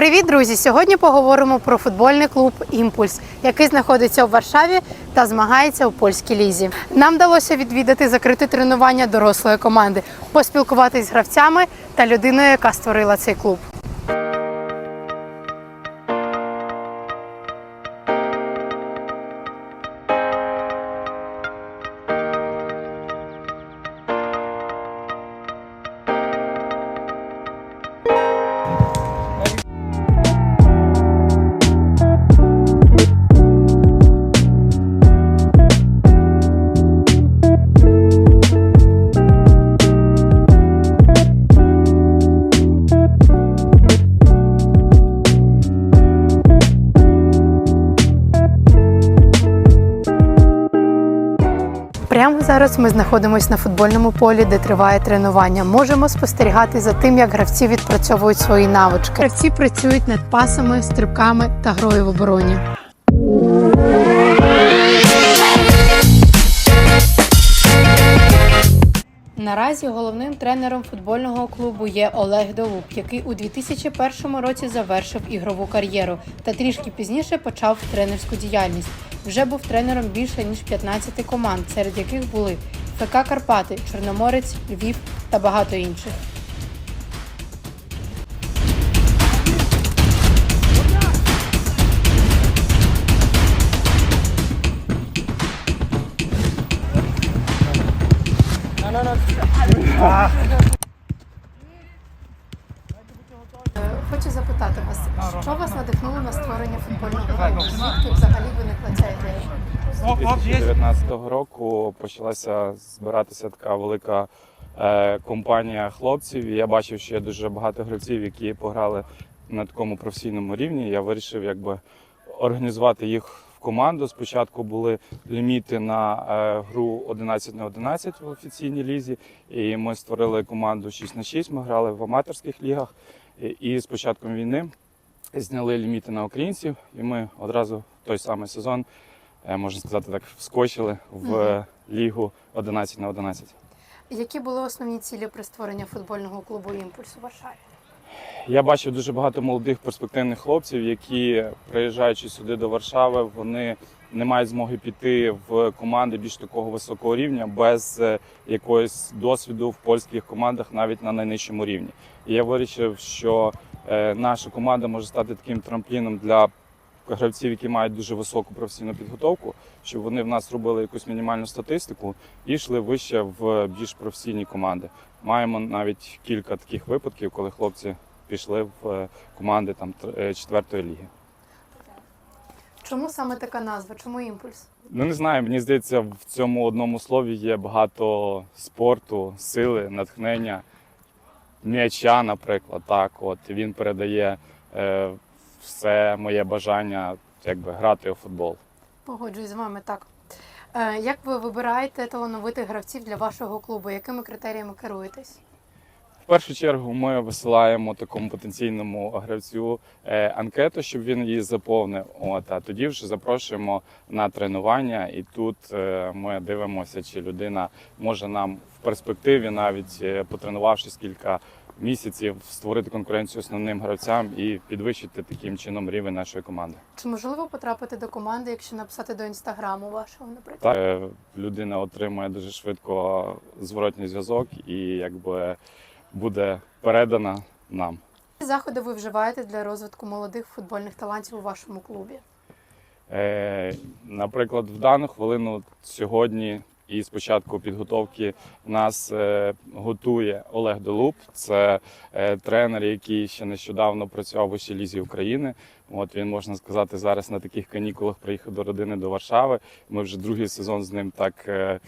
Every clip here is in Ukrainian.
Привіт, друзі! Сьогодні поговоримо про футбольний клуб Імпульс, який знаходиться у Варшаві та змагається у польській лізі. Нам вдалося відвідати закрите тренування дорослої команди, поспілкуватись з гравцями та людиною, яка створила цей клуб. Прямо зараз ми знаходимося на футбольному полі, де триває тренування. Можемо спостерігати за тим, як гравці відпрацьовують свої навички. Гравці працюють над пасами, стрибками та грою в обороні. Наразі головним тренером футбольного клубу є Олег Долуб, який у 2001 році завершив ігрову кар'єру та трішки пізніше почав тренерську діяльність. Вже був тренером більше ніж 15 команд, серед яких були ФК Карпати, Чорноморець, Львів та багато інших. Хочу запитати вас, що вас надихнуло на створення футбольного клубу? Звідки взагалі виникла ця ідея? З 2019 року почалася збиратися така велика е, компанія хлопців. І я бачив, що є дуже багато гравців, які пограли на такому професійному рівні. Я вирішив якби організувати їх в команду. Спочатку були ліміти на е, гру 11 на 11 в офіційній лізі, і ми створили команду 6 на 6. Ми грали в аматорських лігах. І, і з початком війни зняли ліміти на українців, і ми одразу в той самий сезон е, можна сказати так, вскочили в е, лігу 11 на 11. Які були основні цілі при створенні футбольного клубу Імпульс у Варшаві? Я бачив дуже багато молодих перспективних хлопців, які приїжджаючи сюди до Варшави, вони не мають змоги піти в команди більш такого високого рівня без е, якогось досвіду в польських командах, навіть на найнижчому рівні. І я вирішив, що наша команда може стати таким трампліном для гравців, які мають дуже високу професійну підготовку, щоб вони в нас робили якусь мінімальну статистику і йшли вище в більш професійні команди. Маємо навіть кілька таких випадків, коли хлопці пішли в е, команди там е, четвертої ліги. Чому саме така назва? Чому імпульс? Ну не знаю, мені здається, в цьому одному слові є багато спорту, сили, натхнення, м'яча, наприклад. Так, от він передає е, все моє бажання якби грати у футбол. Погоджуюсь з вами так. Е, Як ви вибираєте талановитих гравців для вашого клубу? Якими критеріями керуєтесь? В першу чергу ми висилаємо такому потенційному гравцю е, анкету, щоб він її заповнив. От а тоді вже запрошуємо на тренування, і тут е, ми дивимося, чи людина може нам в перспективі, навіть е, потренувавшись кілька місяців, створити конкуренцію основним гравцям і підвищити таким чином рівень нашої команди. Чи можливо потрапити до команди, якщо написати до інстаграму вашого, наприклад? Так, людина отримує дуже швидко зворотній зв'язок і якби буде передана нам. Які заходи ви вживаєте для розвитку молодих футбольних талантів у вашому клубі? Е, Наприклад, в дану хвилину сьогодні і з початку підготовки нас е, готує Олег Долуб. Це е, тренер, який ще нещодавно працював у лізі України. От він можна сказати зараз на таких канікулах приїхав до родини до Варшави. Ми вже другий сезон з ним так. е,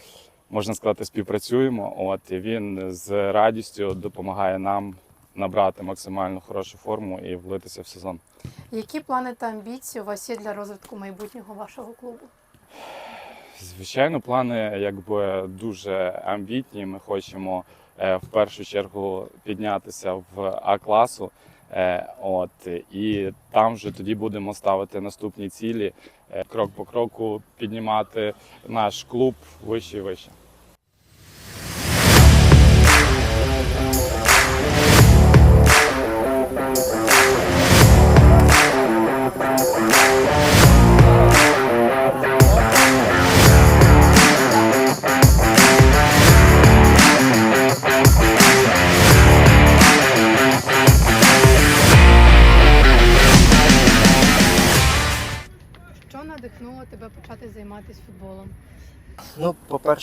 Можна сказати, співпрацюємо. От і він з радістю допомагає нам набрати максимально хорошу форму і влитися в сезон. Які плани та амбіції у вас є для розвитку майбутнього вашого клубу? Звичайно, плани якби дуже амбітні. Ми хочемо е, в першу чергу піднятися в А класу. Е, От і там вже тоді будемо ставити наступні цілі, е, крок по кроку піднімати наш клуб вище і вище.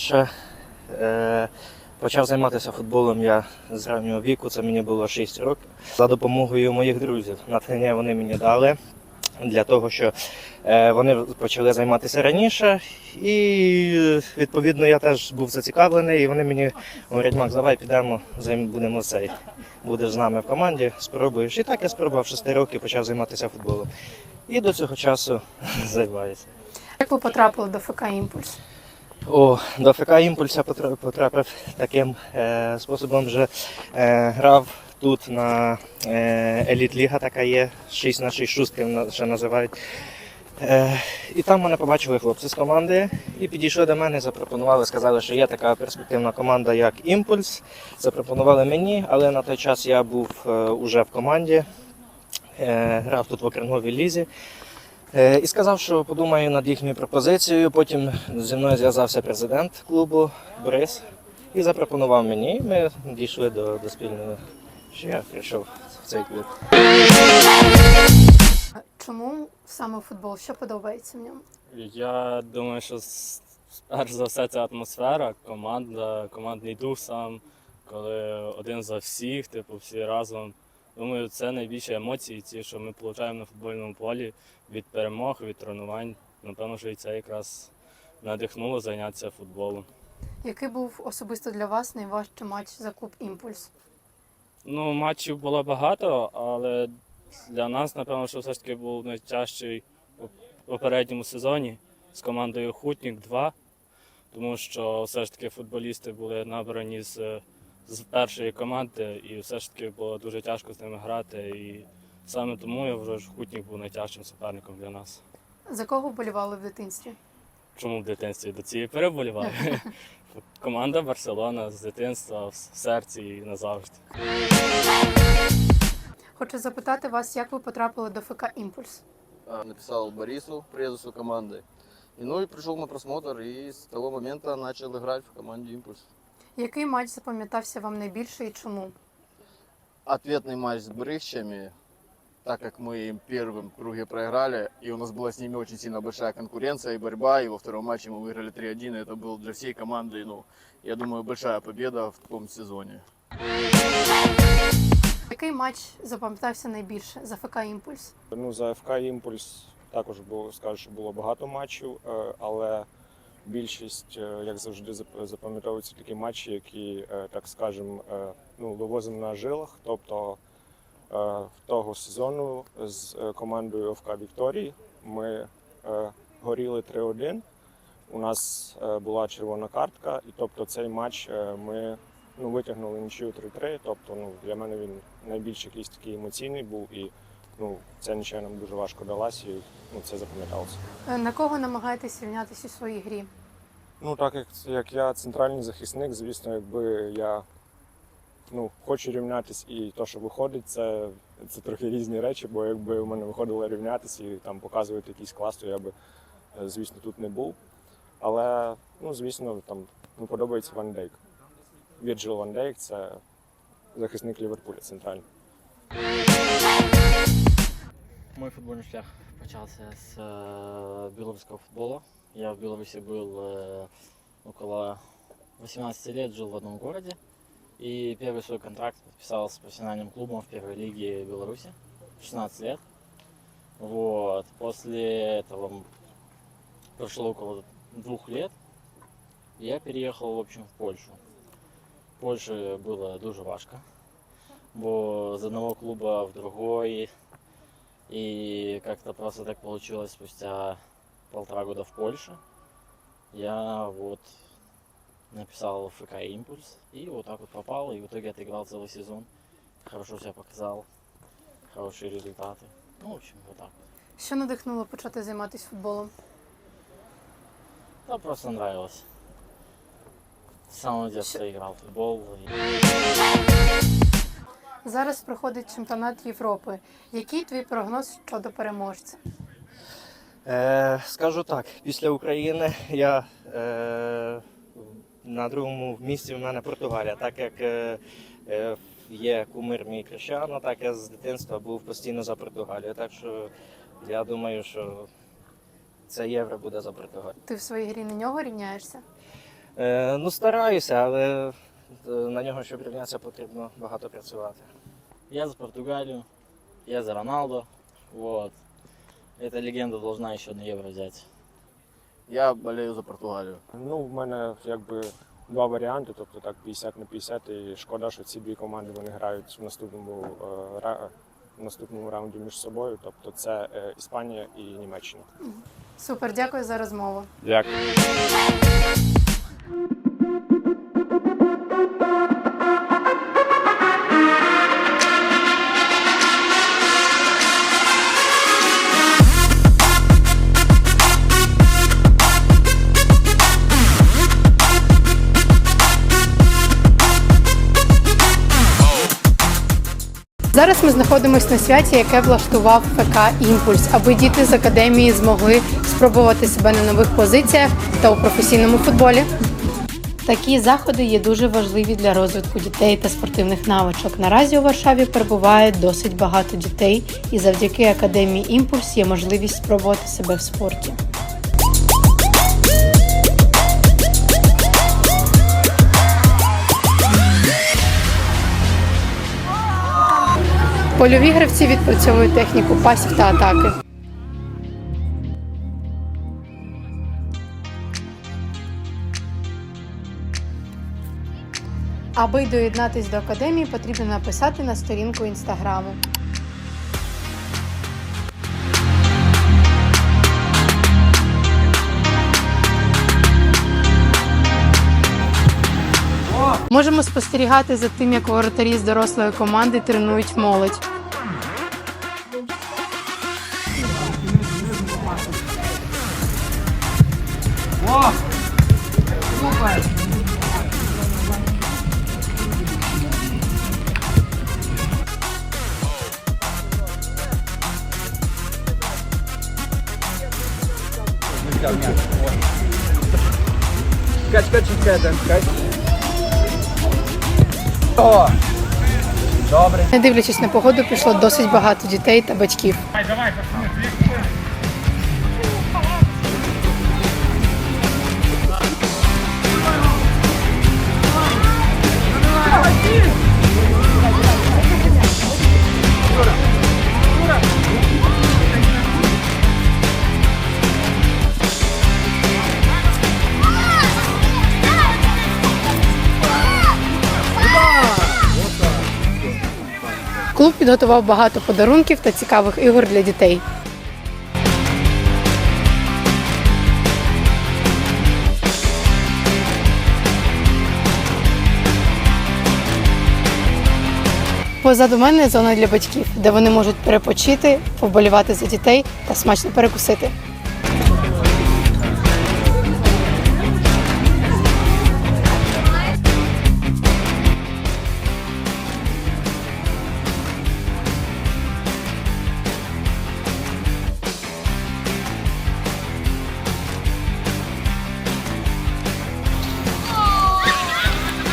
По-перше, е, почав займатися футболом я з раннього віку, це мені було 6 років. За допомогою моїх друзів. Натхнення вони мені дали для того, що е, вони почали займатися раніше. І відповідно я теж був зацікавлений, і вони мені говорять, Макс, давай підемо, будемо цей. Будеш з нами в команді, спробуєш. І так я спробував 6 років, почав займатися футболом. І до цього часу займаюся. Як ви потрапили до ФК Імпульс? О, до ФК імпульса потрапив таким е, способом, що е, грав тут на е, еліт ліга така є, 6 на 6 шустків на- ще називають. Е, і там мене побачили хлопці з команди і підійшли до мене, запропонували, сказали, що є така перспективна команда, як Імпульс. Запропонували мені, але на той час я був е, уже в команді, е, грав тут в окринговій лізі. Е, І сказав, що подумаю над їхньою пропозицією. Потім зі мною зв'язався президент клубу Борис і запропонував мені. Ми дійшли до, до спільного, що я прийшов в цей клуб. Чому саме футбол? Що подобається в ньому? Я думаю, що перш за все це атмосфера, команда, командний дух сам, коли один за всіх, типу, всі разом. Думаю, це найбільші емоції, ті, що ми отримуємо на футбольному полі від перемог, від тренувань. Напевно, що і це якраз надихнуло зайнятися футболом. Який був особисто для вас найважчий матч за клуб Імпульс? Ну, матчів було багато, але для нас, напевно, що все ж таки був найтяжчий у попередньому сезоні з командою Хутнік 2, тому що все ж таки футболісти були набрані з, з першої команди, і все ж таки було дуже тяжко з ними грати. І саме тому я що Хутнік був найтяжчим суперником для нас. За кого вболівали в дитинстві? Чому в дитинстві до цієї переболівали? Команда Барселона з дитинства в серці і назавжди. Хочу запитати вас, як ви потрапили до ФК Імпульс? Написал Борису, презусу команды. И, ну и пришел на просмотр, и с того момента начал играть в команде «Импульс». Який матч запам'ятався вам найбільше і чому? Ответный матч с Брыщами, так как мы им в первом круге проиграли, и у нас была с ними очень сильно большая конкуренция и борьба, и во втором матче мы выиграли 3-1, и это был для всей команды, ну, я думаю, большая победа в том сезоне. Який матч запам'ятався найбільше за ФК Імпульс? Ну, за ФК Імпульс також було скажу, що було багато матчів, е, але більшість, е, як завжди, запам'ятовуються такі матчі, які, е, так скажемо, е, ну, вивозимо на жилах. Тобто того сезону з командою ФК Вікторії ми горіли 3-1. У нас була червона картка, і тобто цей матч ми ну, витягнули нічию 3-3. Тобто, ну, для мене він найбільш якийсь такий емоційний був і ну, ця нічия нам дуже важко далась, і ну, це запам'яталося. Е, На кого намагаєтесь рівнятися у своїй грі? Ну, так як, як я центральний захисник, звісно, якби я ну, хочу рівнятись і то, що виходить, це, це трохи різні речі, бо якби у мене виходило рівнятись і там показувати якийсь клас, то я би, е, звісно, тут не був. Але, ну, звісно, там ну, подобається Ван Дейк. Вірджил Ван Дейк це захисник Ліверпуля центральний. Мой футбольный шлях с э, белорусского футбола. Я в Беларуси был э, около 18 лет, жил в одном городе. И первый свой контракт подписал с профессиональным клубом в первой лиге Беларуси. 16 лет. Вот. После этого прошло около двух лет. Я переехал, в общем, в Польшу. В Польше было дуже важко. Бо з одного клуба в другой и как-то просто так получилось спустя полтора года в Польше. Я вот написал в ФК Импульс и вот так вот попал, и в итоге отыграл целый сезон. Хорошо себя показал, хорошие результаты. Ну, в общем, вот так. вот. Що надихнуло почати займатися футболом? Да, просто нравилось. С самого детства играл в футбол. и- Зараз проходить чемпіонат Європи. Який твій прогноз щодо переможця? Е, скажу так, після України я е, на другому місці в мене Португалія, так як е, е, є кумир мій Крещано, так я з дитинства був постійно за Португалію. Так що я думаю, що це євро буде за Португалію. Ти в своїй грі на нього рівняєшся? Е, ну, стараюся, але на нього, щоб рівнятися, потрібно багато працювати. Я за Португалию, я за Роналду. Вот. Эта легенда должна еще на Евро взять. Я болею за Португалию. Ну, в мене якби два варіанти, тобто так 50 на 50, і шкода, що ці дві команди вони грають в наступному, е, ра- в наступному раунді між собою. Тобто це е, Іспанія і Німеччина. Супер, дякую за розмову. Дякую. Зараз ми знаходимося на святі, яке влаштував ФК Імпульс, аби діти з академії змогли спробувати себе на нових позиціях та у професійному футболі. Такі заходи є дуже важливі для розвитку дітей та спортивних навичок. Наразі у Варшаві перебуває досить багато дітей, і завдяки академії Імпульс є можливість спробувати себе в спорті. Польові гравці відпрацьовують техніку пасів та атаки. Аби доєднатись до академії, потрібно написати на сторінку інстаграму. Можемо спостерігати за тим, як воротарі з дорослої команди тренують молодь. Не дивлячись на погоду, пішло досить багато дітей та батьків. Клуб підготував багато подарунків та цікавих ігор для дітей. Позаду мене зона для батьків, де вони можуть перепочити, поболівати за дітей та смачно перекусити.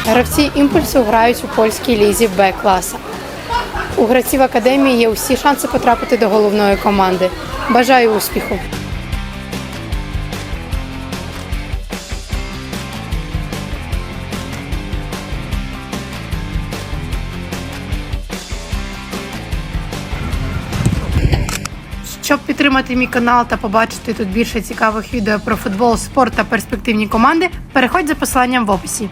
Гравці імпульсу грають у польській лізі Б класа. У гравців академії є усі шанси потрапити до головної команди. Бажаю успіху! Щоб підтримати мій канал та побачити тут більше цікавих відео про футбол, спорт та перспективні команди, переходь за посиланням в описі.